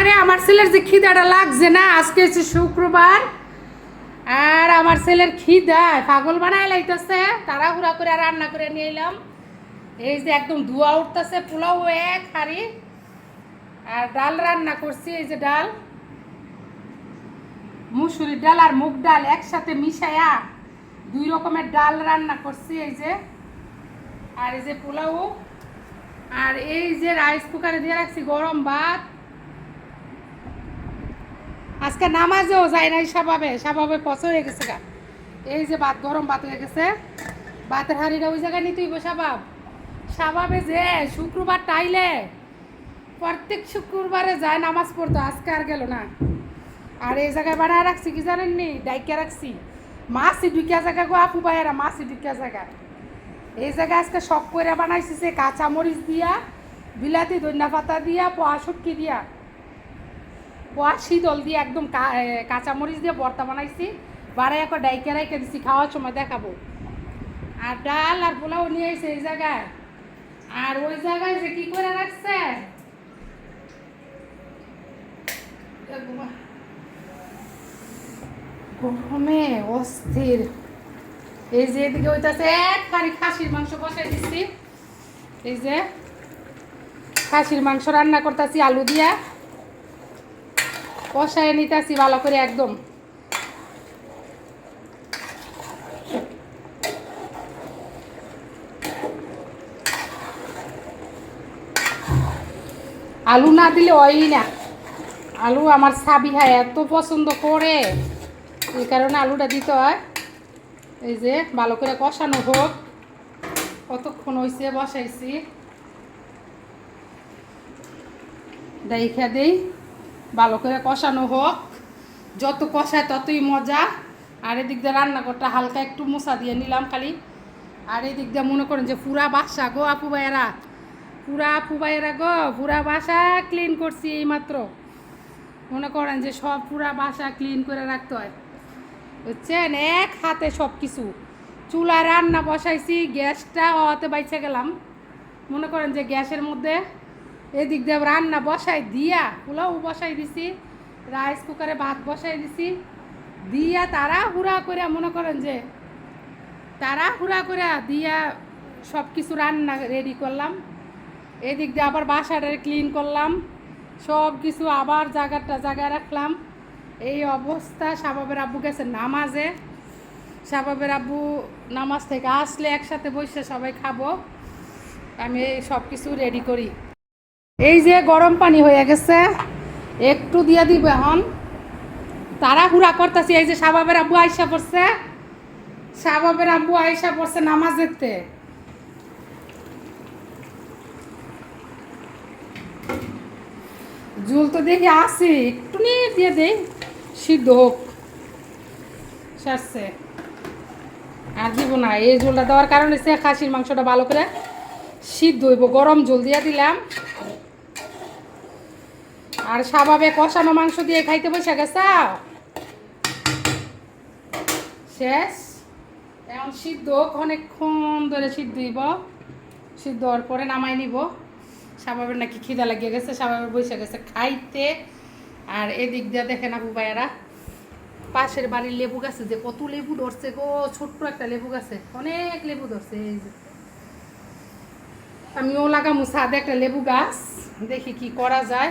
আরে আমার ছেলের যে খিদাটা লাগছে না, আজকে হচ্ছে শুক্রবার। আর আমার ছেলের খিদা, পাগল বানায় লাইতেছে, তাড়াহুড়া করে রান্না করে নিয়ে এলাম। এই যে একদম ধোয়া উঠতেছে, পোলাও এক হাড়ি। আর ডাল রান্না করছি, এই যে ডাল। মুসুরির ডাল আর মুগ ডাল একসাথে মিশায়া দুই রকমের ডাল রান্না করছি, এই যে। আর এই যে পোলাও। আর এই যে রাইস কুকারে দিয়ে রাখছি গরম ভাত। আজকে নামাজেও যায় নাই স্বভাবে স্বভাবে পচ হয়ে গেছে গা। এই যে ভাত, গরম ভাত হয়ে গেছে। ভাতের হাড়িটা ওই জায়গায় নিতেই স্বভাব। স্বভাবে যে শুক্রবার টাইলে প্রত্যেক শুক্রবারে যায় নামাজ পড়তো, আজকে আর গেল না। আর এই জায়গায় বানায় রাখছি, কি জানেন নি? ডাইকা রাখছি। মাছি ঢুকিয়া জায়গা গো আপু ভাইয়েরা, মাছি ঢুকিয়া জায়গা। এই জায়গায় আজকে শখ করে বানাইছি যে কাঁচা মরিচ দিয়া, বিলাতি ধনিয়া পাতা দিয়া, পোয়া শুটকি দিয়া। পোয়া শীতল দিয়ে একদম কা- এ, কাঁচা মরিচ দিয়ে ভর্তা বানাইছি। বাড়াই একবার ডাইকে রাইকে দিছি খাওয়ার সময় দেখাবো। আর ডাল আর পোলাও নিয়ে এসে এই জায়গায়। আর ওই জায়গায় যে কি করে রাখছে? গরমে অস্থির। এই যে এদিকে হইতাছে এক হাড়ি খাসির মাংস বসাই দিচ্ছি এই যে খাসির মাংস রান্না করতেছি আলু দিয়া। কষায় নিতেছি ভালো করে একদম। আলু না দিলে হয় না। আলু আমার সাবিহা এত পছন্দ করে। এই কারণে আলুটা দিতে হয়। এই যে ভালো করে কষানো হোক। কতক্ষণ হয়েছে বসাইছি। দেখা দেই। ভালো করে কষানো হোক। যত কষায় ততই মজা। আর এদিক দিয়ে রান্নাঘরটা হালকা একটু মশা দিয়ে নিলাম খালি। আর এদিক দিয়ে মনে করেন যে পুরা বাসা গো আপু ভাইয়েরা। পুরা আপু ভাইয়েরা গো, পুরা বাসা ক্লিন করছি এইমাত্র। মনে করেন যে সব পুরা বাসা ক্লিন করে রাখতে হয়। বুঝছেন? এক হাতে সব কিছু চুলায় রান্না বসাইছি, গ্যাসটা হওয়াতে বাইছে গেলাম। মনে করেন যে গ্যাসের মধ্যে এদিক দিয়ে রান্না বসাই দিয়া, পোলাও বসাই দিছি রাইস কুকারে ভাত বসাই দিছি, দিয়া তারা হুড়া করে মনে করেন যে তারা হুড়া করে দিয়া সব কিছু রান্না রেডি করলাম। এদিক দিয়ে আবার বাসাটা ক্লিন করলাম সব কিছু আবার জায়গাটা জায়গায় রাখলাম। এই অবস্থা শাবাবের আব্বু গেছে নামাজে। শাবাবের আব্বু নামাজ থেকে আসলে একসাথে বসে সবাই খাব। আমি এই সব কিছু রেডি করি। এই যে গরম পানি হয়ে গেছে, একটু দিয়ে দিব এখন। তারা হুড়া করতেছি, এই যে শাবাবের আব্বু আইসা পড়ছে। শাবাবের আব্বু আইসা পড়ছে নামাজ দেখতে জুল তো দেখি আসি একটু নিয়ে দিয়ে দেই, সিদ্ধ হোক। সারছে। আর দিব না, এই ঝোলটা দেওয়ার কারণে সে খাসির মাংসটা ভালো করে সিদ্ধ হইব। গরম জল দিয়ে দিলাম। আর স্বাভাবে কষানো মাংস দিয়ে খাইতে বসে গেছে? শেষ? এখন সিদ্ধ অনেকক্ষণ ধরে সিদ্ধ হইব। সিদ্ধ হওয়ার পরে নামাই নিব। স্বাভাবের নাকি খিদা লাগিয়ে গেছে স্বাভাবের বসে গেছে খাইতে। আর এদিক দিয়ে দেখেন আপু ভাইয়ারা, পাশের বাড়ির লেবু গাছে যে কত লেবু ধরছে গো, ছোট্ট একটা লেবু গাছে, অনেক লেবু ধরছে এই যে। আমিও লাগামু ছাদে একটা লেবু গাছ, দেখি কি করা যায়।